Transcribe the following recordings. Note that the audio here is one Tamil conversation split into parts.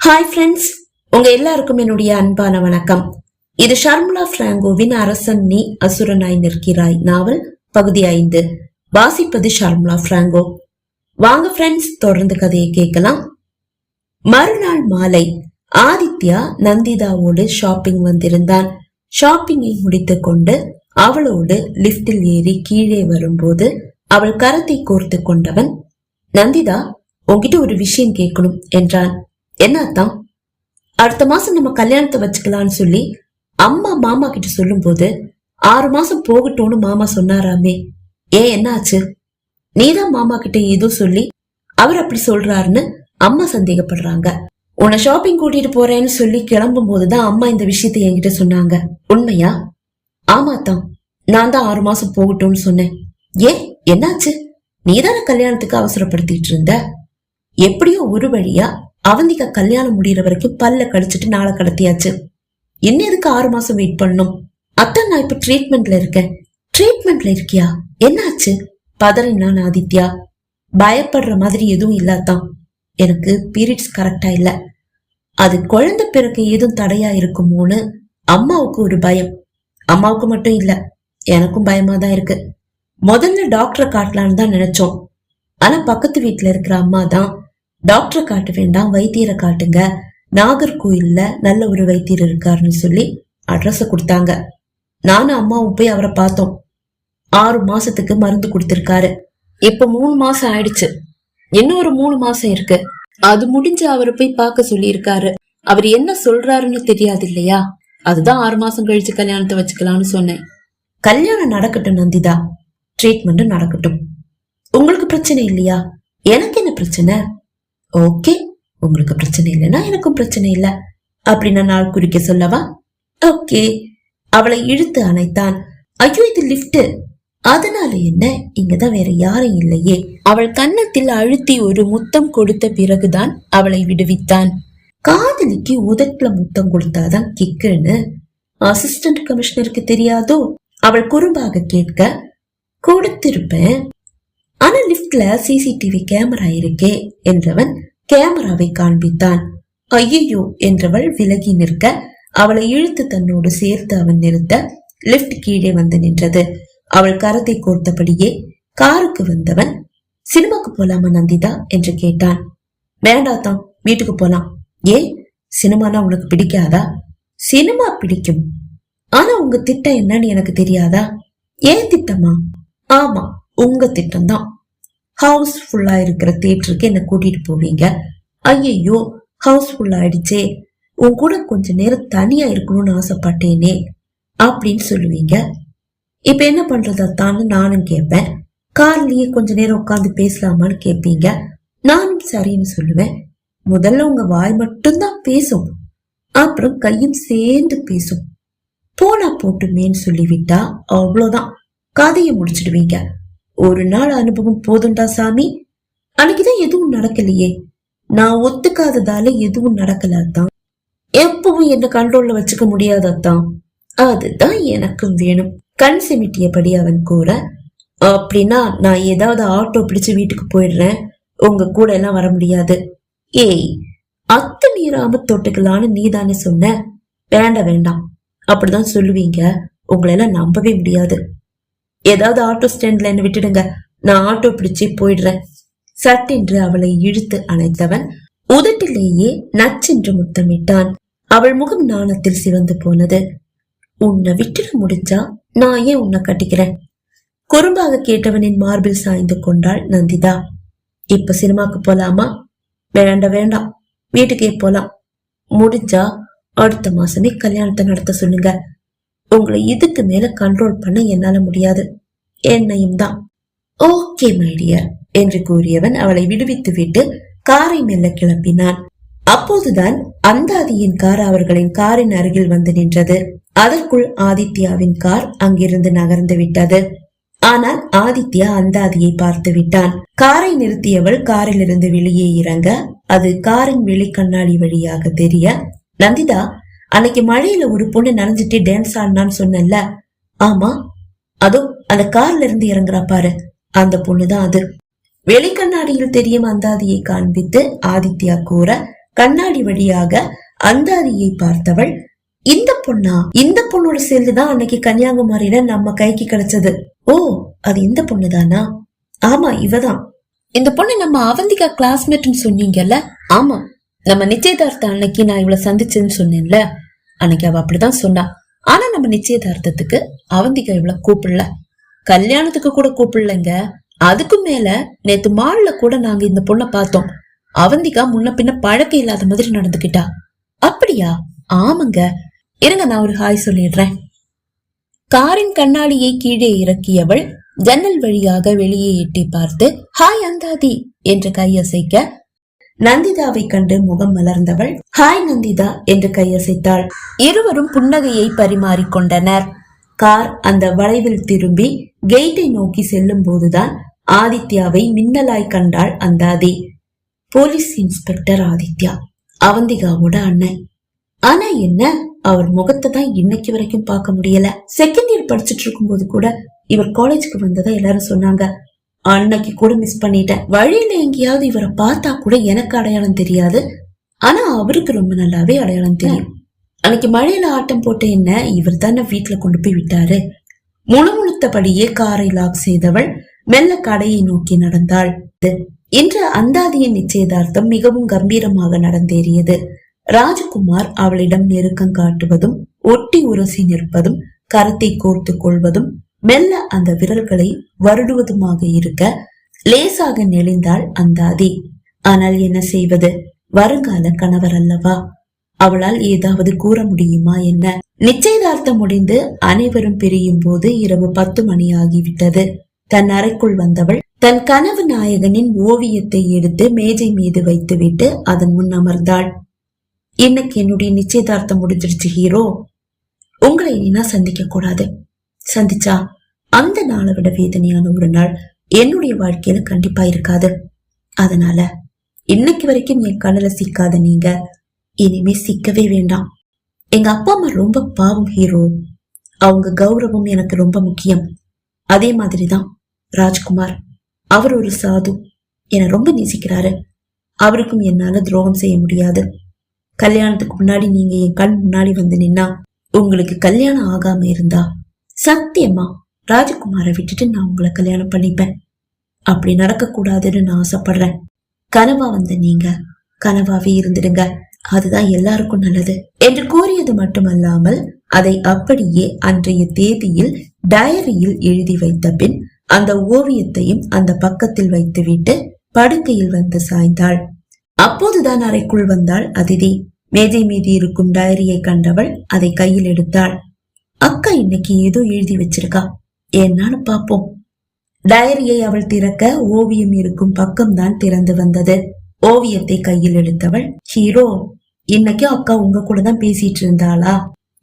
ஹாய் ஃப்ரெண்ட்ஸ் உங்க எல்லாருக்கும் என்னுடைய அன்பான வணக்கம். இது ஷர்முலா பிராங்கோவின் அரசன் நீ அசுரனாய் நிற்கிறாய் நாவல் பகுதி ஐந்து. வாசிப்பது ஷர்முலா பிராங்கோ. வாங்க ஃப்ரெண்ட்ஸ் தொடர்ந்து கதையை கேட்கலாம். மறுநாள் மாலை ஆதித்யா நந்திதாவோடு ஷாப்பிங் வந்திருந்தான். ஷாப்பிங்கை முடித்து கொண்டு அவளோடு லிப்டில் ஏறி கீழே வரும்போது அவள் கரத்தை கோர்த்து கொண்டவன் நந்திதா உங்ககிட்ட ஒரு விஷயம் கேட்கணும் என்றான். என்ன அத்தான் அடுத்த மாசம் நம்ம கல்யாணத்தை வச்சுக்கலாம்னு சொல்லி அம்மா மாமா கிட்ட சொல்லும்போது ஆறு மாசம் போகட்டும்னு மாமா சொன்னாராமே. ஏன் என்ன ஆச்சு நீதான் மாமா கிட்ட ஏதோ சொல்லி அவர் அப்படி சொல்றாருன்னு அம்மா சந்தேகப்படுறாங்க. உன்னை ஷாப்பிங் கூட்டிட்டு போறேன்னு சொல்லி கிளம்பும் போதுதான் அம்மா இந்த விஷயத்த என்கிட்ட சொன்னாங்க. உண்மையா? ஆமா தான் நான் தான் ஆறு மாசம் போகட்டும்னு சொன்னேன். ஏன்? என்னாச்சு? நீதான கல்யாணத்துக்கு அவசரப்படுத்திட்டு இருந்த? எப்படியோ ஒரு வழியா அவந்திகா கல்யாணம் முடியற வரைக்கும் பல்ல கடிச்சிட்டு நாளை கடத்தியாச்சு. என்ன எதுக்கு ஆறு மாசம் வெயிட் பண்ணும் அத்தான் நான் இப்ப ட்ரீட்மெண்ட்ல இருக்கேன். ட்ரீட்மெண்ட்ல இருக்கியா? என்னாச்சு? பதறினான் ஆதித்யா. பயப்படுற மாதிரி எதுவும் இல்லாதான். எனக்கு பீரியட்ஸ் கரெக்டா இல்ல. அது குழந்தை பிறக்க ஏதும் தடையா இருக்குமோன்னு அம்மாவுக்கு ஒரு பயம். அம்மாவுக்கு மட்டும் இல்ல எனக்கும் பயமா தான் இருக்கு. முதல்ல டாக்டரை காட்டலான்னு தான் நினைச்சோம். ஆனா பக்கத்து வீட்டுல இருக்கிற அம்மா தான் டாக்டரை காட்ட வேண்டாம் வைத்தியரை காட்டுங்க. நாகர்கோயில்ல நல்ல ஒரு வைத்தியர் இருக்காருன்னு சொல்லி அட்ரஸ கொடுத்தாங்க. நானும் அம்மாவும் போய் அவரை பார்த்தோம். ஆறு மாசத்துக்கு மருந்து கொடுத்திருக்காரு. இப்ப மூணு மாசம் ஆயிடுச்சு. இன்னும் ஒரு மூணு மாசம் இருக்கு. அது முடிஞ்சு அவரை போய் பார்க்க சொல்லியிருக்காரு. அவர் என்ன சொல்றாருன்னு தெரியாது இல்லையா? அதுதான் ஆறு மாசம் கழிச்சு கல்யாணத்தை வச்சுக்கலாம்னு சொன்னேன். கல்யாணம் நடக்கட்டும் நந்திதா. ட்ரீட்மெண்ட் நடக்கட்டும். உங்களுக்கு பிரச்சனை இல்லையா? எனக்கு என்ன பிரச்சனை? ஓகே உங்களுக்கு பிரச்சனை இல்லைன்னா எனக்கும் பிரச்சனை இல்ல அப்படி நான் நாள் குறிக்க சொல்லவா? ஓகே அவளை இழுத்து அணைத்தான். ஐயோ இது லிஃப்ட் அதனால என்ன? இங்கதான் வேற யாரும் இல்லையே. அவள் கன்னத்தில் அழுத்தி ஒரு முத்தம் கொடுத்த பிறகுதான் அவளை விடுவித்தான். காதலிக்கு உதட்டுல முத்தம் கொடுத்தாதான் கிக்குன்னு. அசிஸ்டன்ட் கமிஷனருக்கு தெரியாதோ? அவள் குறும்பாக கேட்க கொடுத்திருப்பேன். ஆனா லிப்ட்ல சிசிடிவி கேமரா இருக்கே என்றவன் கேமராவை காண்பித்தான். ஐயையோ என்றவள் விலகி நிற்க அவளை இழுத்து தன்னோடு சேர்த்து அவன் நிறுத்த லிப்ட் கீழே வந்து நின்றது. அவள் கரத்தை கோர்த்தபடியே காருக்கு வந்தவன் சினிமாக்கு போலாமா நந்திதா? என்று கேட்டான். வேண்டாதான் வீட்டுக்கு போலாம். ஏன் சினிமானா உனக்கு பிடிக்காதா? சினிமா பிடிக்கும். ஆனா உங்க திட்டம் என்னன்னு எனக்கு தெரியாதா? ஏன் திட்டமா? ஆமா உங்க திட்டம் தான் ஹவுஸ் ஃபுல்லா இருக்கிற தியேட்டருக்கு என்ன கூட்டிட்டு போவீங்க. ஐயையோ ஹவுஸ் ஃபுல் ஆயிடுச்சே. உன் கூட கொஞ்ச நேரம் தனியா இருக்கணும்னு ஆசைப்பட்டேனே அப்படின்னு சொல்லுவீங்க. இப்ப என்ன பண்றதாத்தான்னு நானும் கேட்பேன் கார்லயே கொஞ்ச நேரம் உட்காந்து பேசலாமான்னு கேட்பீங்க நானும் சரின்னு சொல்லுவேன். முதல்ல உங்க வாய் மட்டும்தான் பேசும். அப்புறம் கையும் சேர்ந்து பேசும். போனா போட்டுமேன்னு சொல்லிவிட்டா அவ்வளோதான் கதையை முடிச்சிடுவீங்க. ஒரு நாள் அனுபவம் போதும்டா சாமி? அன்னைக்குதான் எதுவும் நடக்கலையே. நான் ஒத்துக்காததால எதுவும் நடக்கலாதான் எப்பவும் என்ன கண்ட்ரோல்ல வச்சுக்க முடியாததான் அதுதான். எனக்கும் வேணும். கண் சிமிட்டியபடி அவன் கூற அப்படின்னா நான் ஏதாவது ஆட்டோ பிடிச்சு வீட்டுக்கு போயிடுறேன். உங்க கூட எல்லாம் வர முடியாது. ஏய் அத்து மீறாம தொட்டுக்கலான்னு நீ தானே சொன்ன? வேண்டாம் வேண்டாம். அப்படிதான் சொல்லுவீங்க. உங்களெல்லாம் நம்பவே முடியாது. ஏதாவது ஆட்டோ ஸ்டாண்ட்ல என்ன விட்டுடுங்க. நான் ஆட்டோ பிடிச்சு போயிடுறேன். சட்டென்று அவளை இழுத்து அணைத்தவன் உதட்டிலேயே நச்சென்று முத்தமிட்டான். அவள் முகம் நாணத்தில் சிவந்து போனது. உன்னை விட்டுட முடிஞ்சா நான் ஏன் உன்னை கட்டிக்கிறேன்? குறும்பாக கேட்டவனின் மார்பில் சாய்ந்து கொண்டாள் நந்திதா. இப்ப சினிமாக்கு போலாமா? வேண்டாம் வேண்டாம். வீட்டுக்கே போலாம். முடிஞ்சா அடுத்த மாசமே கல்யாணத்தை நடத்த சொல்லுங்க. உங்களை இதுக்கு மேல கண்ட்ரோல் பண்ண என்னால முடியாது. என்னையும் தான். ஓகே மைடியர் என்று கூறியவன் அவளை விடுவித்து விட்டு காரை மெல்ல கிளப்பினான் அப்போதுதான் அந்தாதியின் கார் அவர்களின் காரின் அருகில் வந்து நின்றது. அதற்குள் ஆதித்யாவின் கார் அங்கிருந்து நகர்ந்து விட்டது. ஆனால் ஆதித்யா அந்தாதியை பார்த்து விட்டான். காரை நிறுத்தியவள் காரிலிருந்து வெளியே இறங்க அது காரின் வெளிக்கண்ணாடி வழியாக தெரிய நந்திதா அன்னைக்கு மழையில ஒரு பொண்ணு நனைஞ்சிட்டு டான்ஸ் ஆடினான்னு சொன்னல ஆமா அதோ அந்த கார்ல இருந்து இறங்குறா பாரு. அந்த பொண்ணுதான் அது. வெளிக்கண்ணாடியில் தெரியும் அந்தாதியை காண்பித்து ஆதித்யா கூற கண்ணாடி வழியாக அந்தாதியை பார்த்தவள் இந்த பொண்ணா? இந்த பொண்ணோட சேர்ந்துதான் அன்னைக்கு கன்னியாகுமரியில நம்ம கைக்கு கிடைச்சது. ஓ அது இந்த பொண்ணுதானா? ஆமா இவதான். இந்த பொண்ணு நம்ம அவந்திகா கிளாஸ்மேட்னு சொன்னீங்கல்ல? ஆமா. நம்ம நிச்சயதார்த்தம் அன்னைக்கு நான் இவளை சந்திச்சேன்னு சொன்னேன்ல அன்னைக்கு அவ அப்படிதான் சொன்னா. ஆனா நம்ம நிச்சயதார்த்தத்துக்கு அவந்திகா இவ்வளவு கூப்பிடல. கல்யாணத்துக்கு கூட கூப்பிடலங்க. அதுக்கு மேல நேத்து மால்ல கூட நாங்க இந்த பொண்ணை பார்த்தோம். அவந்திகா முன்ன பின்ன பழக்கம் இல்லாத மாதிரி நடந்துகிட்டா அப்படியா? ஆமாங்க. இருங்க நான் ஒரு ஹாய் சொல்லிடுறேன். காரின் கண்ணாடியை கீழே இறக்கியவள் ஜன்னல் வழியாக வெளியே எட்டி பார்த்து ஹாய் அந்தாதி என்று கையசைக்க நந்திதாவை கண்டு முகம் மலர்ந்தவள் ஹாய் நந்திதா என்று கையசைத்தாள். இருவரும் புன்னகையை பரிமாறிக்கொண்டனர் கார் அந்த வளைவில் திரும்பி கேட்டை நோக்கி செல்லும் போதுதான் ஆதித்யாவை மின்னலாய் கண்டாள் அந்தாதி. போலீஸ் இன்ஸ்பெக்டர் ஆதித்யா அவந்திகாவோட அண்ணன். ஆனா என்ன அவர் முகத்தை தான் இன்னைக்கு வரைக்கும் பார்க்க முடியல. செகண்ட் இயர் படிச்சுட்டு இருக்கும்போது கூட இவர் காலேஜுக்கு வந்ததா எல்லாரும் சொன்னாங்க. அன்னைக்கு கூட மிஸ் பண்ணிட்டேன். வழியில எங்கேயாவது இவரை பார்த்தா கூட எனக்கு அடையாளம் தெரியாது. ஆனா அவருக்கு ரொம்ப நல்லாவே அடையாளம் தெரியும். அன்னைக்கு மழையில ஆட்டம் போட்ட என்ன இவர் தானே வீட்டுல கொண்டு போய் விட்டாரு. முணுமுணுத்தபடியே காரை லாக் செய்தவள் மெல்ல கடையை நோக்கி நடந்தாள். இன்று அந்தாதியின் நிச்சயதார்த்தம் மிகவும் கம்பீரமாக நடந்தேறியது. ராஜகுமார் அவளிடம் நெருக்கம் காட்டுவதும் ஒட்டி உரசி நிற்பதும் கரத்தை கோர்த்து கொள்வதும் மெல்ல அந்த விரல்களை வருடுவதுமாக இருக்க லேசாக நெளிந்தாள் அந்தாதி ஆனால் என்ன செய்வது? வருங்கால கணவர் அல்லவா? அவளால் ஏதாவது கூற முடியுமா என்ன? நிச்சயதார்த்தம் முடிந்து அனைவரும் பிரியும் போது இரவு பத்து மணி ஆகிவிட்டது. தன் அறைக்குள் வந்தவள் தன் கனவு நாயகனின் ஓவியத்தை எடுத்து மேஜை மீது வைத்துவிட்டு அதன் முன் அமர்ந்தாள். இன்னைக்கு என்னுடைய நிச்சயதார்த்தம் முடிஞ்சிருச்சு ஹீரோ. உங்களை இனி சந்திக்க கூடாது. சந்திச்சா அந்த நாளை விட வேதனையான ஒரு நாள் என்னுடைய வாழ்க்கையில கண்டிப்பா இருக்காது. அதனால இன்னைக்கு வரைக்கும் என் கண்ணுல சிக்காத நீங்க இனிமே சிக்கவே வேண்டாம். எங்க அப்பா அம்மா ரொம்ப பாவம் ஹீரோ. அவங்க கௌரவம் எனக்கு ரொம்ப முக்கியம். அதே மாதிரிதான் ராஜ்குமார். அவர் ஒரு சாது. என்னை ரொம்ப நேசிக்கிறாரு. அவருக்கும் என்னால துரோகம் செய்ய முடியாது. கல்யாணத்துக்கு முன்னாடி நீங்க என் கண் முன்னாடி வந்து நின்னா உங்களுக்கு கல்யாணம் ஆகாம இருந்தா சத்தியமா ராஜகுமாரை விட்டுட்டு நான் உங்களை கல்யாணம் பண்ணிப்பேன். அப்படி நடக்க கூடாதுன்னு நான் ஆசைப்படுறேன். கனவா வந்த நீங்க கனவாவே இருந்துடுங்க. அதுதான் எல்லாருக்கும் நல்லது. என்று கூறியது மட்டுமல்லாமல் அதை அப்படியே அன்றைய தேதியில் டயரியில் எழுதி வைத்த பின் அந்த ஓவியத்தையும் அந்த பக்கத்தில் வைத்துவிட்டு படுக்கையில் வந்து சாய்ந்தாள். அப்போதுதான் அறைக்குள் வந்தாள் அதிதி. மேஜை மீது இருக்கும் டயரியை கண்டவள் அதை கையில் எடுத்தாள். அக்கா இன்னைக்கு ஏதோ எழுதி வச்சிருக்கா. என்னான்னு பாப்போம். டயரியை அவள் திறக்க ஓவியம் இருக்கும் பக்கம்தான் திறந்து வந்தது. ஓவியத்தை கையில் எடுத்தவள் ஹீரோ இன்னைக்கு அக்கா உங்க கூட தான் பேசிட்டு இருந்தாளா?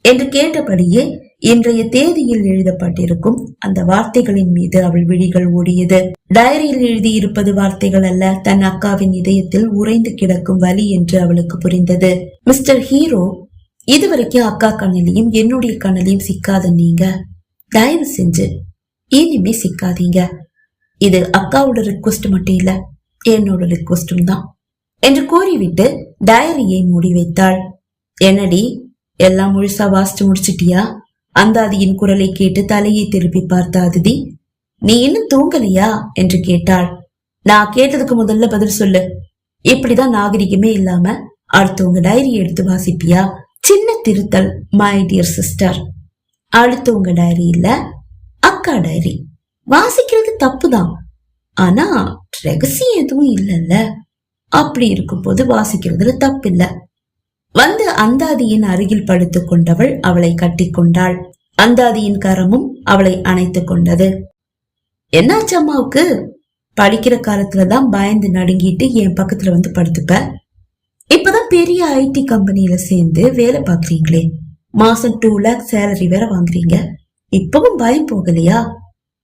என்று கேட்டபடியே இன்றைய தேதியில் எழுதப்பட்டிருக்கும் அந்த வார்த்தைகளின் மீது அவள் விழிகள் ஓடியது. டயரியில் எழுதியிருப்பது வார்த்தைகள் அல்ல தன் அக்காவின் இதயத்தில் உறைந்து கிடக்கும் வலி என்று அவளுக்கு புரிந்தது. மிஸ்டர் ஹீரோ இதுவரைக்கும் அக்கா கண்ணிலையும் என்னுடைய கண்ணிலையும் சிக்காத நீங்க. தயவு செஞ்சு இனிமே சிக்காதீங்க. இது அக்காவோட ரிக்வஸ்ட் மட்டும் இல்ல என்னோட ரிக்வஸ்டும் தான். என்று கூறிவிட்டு டயரியை மூடி வைத்தாள். என்னடி எல்லாம் முழுசா வாசிச்சு முடிச்சிட்டியா? அந்தாதியின் குரலை கேட்டு தலையை திருப்பி பார்த்த அதிதி நீ இன்னும் தூங்கலையா? என்று கேட்டாள். நான் கேட்டதுக்கு முதல்ல பதில் சொல்லு. இப்படிதான் நாகரிகமே இல்லாம அடுத்தவங்க டைரி எடுத்து வாசிப்பியா சின்ன திருத்தல் மை டியர் சிஸ்டர் அடுத்தவங்க டைரி இல்ல அக்கா டைரி வாசிக்கிறது தப்புதான். ஆனா ரகசியம் எதுவும் இல்லைல்ல. அப்படி இருக்கும்போது வாசிக்கிறதுல தப்பில்ல. வந்து அந்தாதியின் அருகில் படுத்து கொண்டவள் அவளை கட்டிக்கொண்டாள் அந்தாதியின் கரமும் அவளை அணைத்துக் கொண்டது. என்னாச்சு அம்மாவுக்கு? படிக்கிற காலத்துலதான் பயந்து நடுங்கிட்டு என் பக்கத்துல வந்து படுத்துப்ப. இப்பதான் பெரிய ஐடி கம்பெனில சேர்ந்து வேலை பாக்குறீங்களே மாசம் டூ லேக் சேலரி வேற வாங்குறீங்க. இப்பவும் பயம் போகலையா?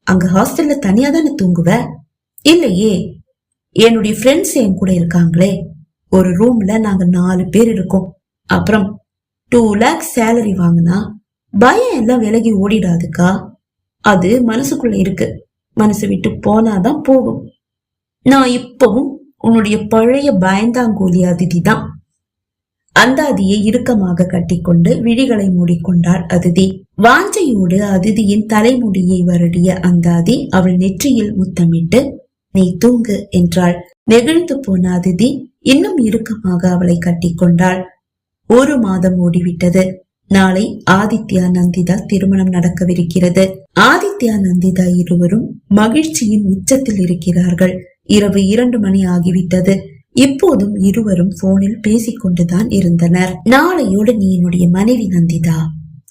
அங்க ஹாஸ்டல்ல தனியா தானே தூங்குவ? இல்லையே. என்னுடைய ஃப்ரெண்ட்ஸ் என் கூட இருக்காங்களே. ஒரு ரூம்ல நாங்க நாலு பேர் இருக்கோம். அப்புறம் டூ லேக்ஸ் சேலரி வாங்கினா பயம் எல்லாம் விலகி ஓடிடாதுக்கா? அது மனசுக்குள்ள இருக்கு. மனசு விட்டு போனாதான் போகும். நான் இப்பவும் உன்னுடைய பழைய பயந்தாங்கோலி அதிதி தான் அந்தாதியை இறுக்கமாக கட்டிக்கொண்டு விழிகளை மூடிக்கொண்டாள் அதிதி. வாஞ்சையோடு அதிதியின் தலைமுடியை வருடிய அந்தாதி அவள் நெற்றியில் முத்தமிட்டு நீ தூங்கு என்றாள். நெகிழ்ந்து போன அதிதி இன்னும் இறுக்கமாக அவளை கட்டிக்கொண்டாள். ஒரு மாதம் ஓடிவிட்டது. நாளை ஆதித்யா நந்திதா திருமணம் நடக்கவிருக்கிறது. ஆதித்யா நந்திதா இருவரும் மகிழ்ச்சியின் உச்சத்தில் இருக்கிறார்கள். இரவு இரண்டு மணி ஆகிவிட்டது. இப்போதும் இருவரும் போனில் பேசிக்கொண்டுதான் இருந்தனர். நாளையோடு நீ என்னுடைய மனைவி நந்திதா.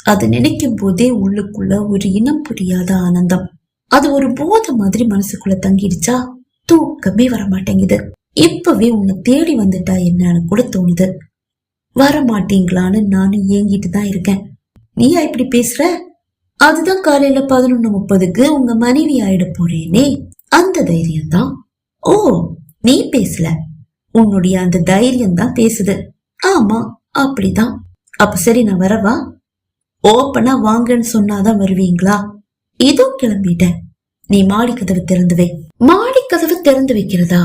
அது நினைக்கும் போதே உள்ளுக்குள்ள ஒரு இனம் புரியாத ஆனந்தம். அது ஒரு போத மாதிரி மனசுக்குள்ள தங்கிடுச்சா? தூக்கமே வர மாட்டேங்குது இப்பவே உன்னை தேடி வந்துட்டா என்னன்னு கூட தோணுது. வர மாட்டீங்களான்னு நானும் ஏங்கிட்டு தான் இருக்கேன். நீயா இப்படி பேசுற? அதுதான் காலையில பதினொன்னு முப்பதுக்கு உங்க மனைவி ஆயிட போறேனே. அந்த தைரியம் தான் ஓ நீ பேசல. உன்னுடைய அந்த தைரியம் தான் பேசுது. ஆமா அப்படிதான். அப்ப சரி நான் வரவா? ஓப்பனா வாங்கன்னு சொன்னாதான் வருவீங்களா? இதோ கிளம்பிட்டேன். நீ மாடி கதவு திறந்து வை. மாடி கதவு திறந்து வைக்கிறதா?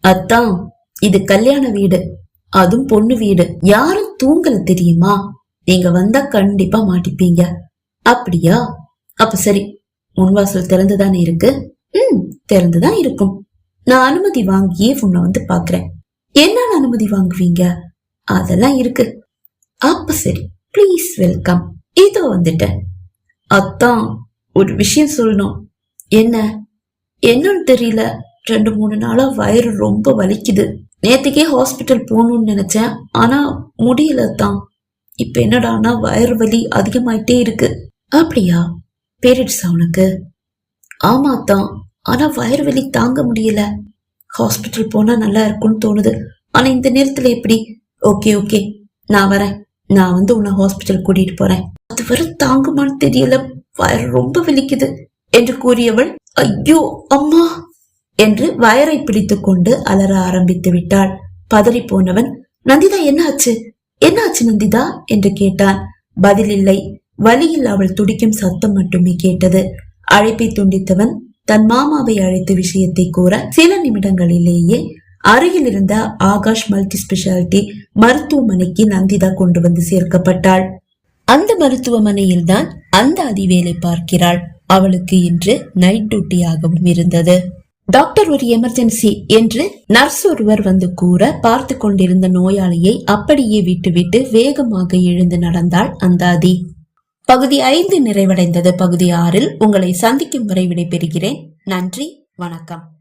அத்தான் இது கல்யாண வீடு. அதுவும் பொண்ணு வீடு. யாரும் தூங்கல தெரியுமா? நீங்க வந்தா கண்டிப்பா மாட்டிப்பீங்க. அப்படியா? அப்ப சரி முன்வாசல் திறந்துதானே இருக்கு? ம் திறந்துதான் இருக்கும். நான் அனுமதி வாங்கியே உன்னை வந்து பாக்குறேன். என்ன அனுமதி வாங்குவீங்க? அதெல்லாம் இருக்கு. அப்ப சரி ப்ளீஸ் வெல்கம் இதோ வந்துட்டேன். அத்தான் ஒரு விஷயம் சொல்லணும். என்ன? என்னன்னு தெரியல. ரெண்டு மூணு நாளா வயிறு ரொம்ப வலிக்குது. நேத்துக்கே ஹாஸ்பிட்டல் போகணும்னு நினைச்சேன். ஆனா முடியல தான் இப்ப என்னடானா வயிறு வலி அதிகமாயிட்டே இருக்கு. அப்படியா? பீரியட்ஸா அவனுக்கு ஆமா தான் ஆனா வயிறு வலி தாங்க முடியல. ஹாஸ்பிட்டல் போனா நல்லா இருக்கும்னு தோணுது. ஆனா இந்த நேரத்துல எப்படி? Okay okay. நான் வரேன். நான் வந்து உன்னை ஹாஸ்பிட்டல் கூட்டிட்டு போறேன். அது வர தாங்குமான்னு தெரியல. வயிறு ரொம்ப வலிக்குது என்று கூறியவள் ஐயோ அம்மா! என்று வயரை பிடித்துக் கொண்டு அலற ஆரம்பித்து விட்டாள். பதறி போனவன் நந்திதா என்னாச்சு? என்னாச்சு நந்திதா? என்று கேட்டான். பதில் இல்லை. வலியில் அவள் துடிக்கும் சத்தம் மட்டுமே கேட்டது. அழைப்பை துண்டித்தவன் தன் மாமாவை அழைத்து விஷயத்தை கூற சில நிமிடங்களிலேயே அருகில் இருந்த ஆகாஷ் மல்டி ஸ்பெஷாலிட்டி மருத்துவமனைக்கு நந்திதா கொண்டு வந்து சேர்க்கப்பட்டாள். அந்த மருத்துவமனையில் தான் அந்த அதிவேலை பார்க்கிறாள். அவளுக்கு இன்று நைட் டியூட்டியாகவும் இருந்தது. டாக்டர் ஒரு எமர்ஜென்சி என்று நர்ஸ் ஒருவர் வந்து கூற பார்த்து கொண்டிருந்த நோயாளியை அப்படியே விட்டுவிட்டு வேகமாக எழுந்து நடந்தாள் அந்தாதி. பகுதி ஐந்து நிறைவடைந்தது. பகுதி ஆறில் உங்களை சந்திக்கும் வரை விடைபெறுகிறேன். நன்றி வணக்கம்.